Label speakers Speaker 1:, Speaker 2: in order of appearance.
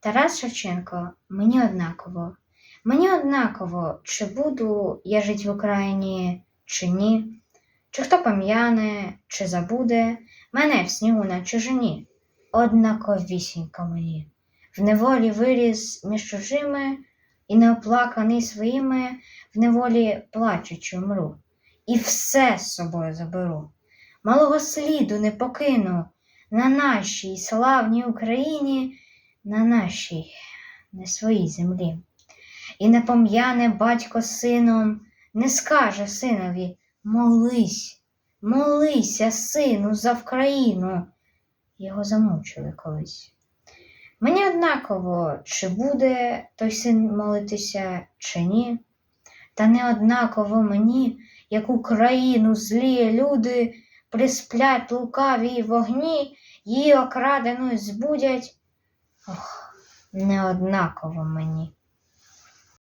Speaker 1: Тарас Шевченко, мені однаково. Мені однаково, чи буду я жить в Україні, чи ні, чи хто пом'яне, чи забуде мене в снігу на чужині. Однаковісінько мені. В неволі виріс між чужими, і неоплаканий своїми, в неволі плачучи мру. І все з собою заберу. Малого сліду не покину на нашій славній Україні, на нашій, не своїй землі. І не пом'яне батько сином, не скаже синові молись, молися, сину, за Вкраїну. Його замучили колись. Мені однаково, чи буде той син молитися, чи ні, та не однаково мені, яку країну злі люди присплять лукаві вогні, її окраденою збудять. Ох, не однаково мені.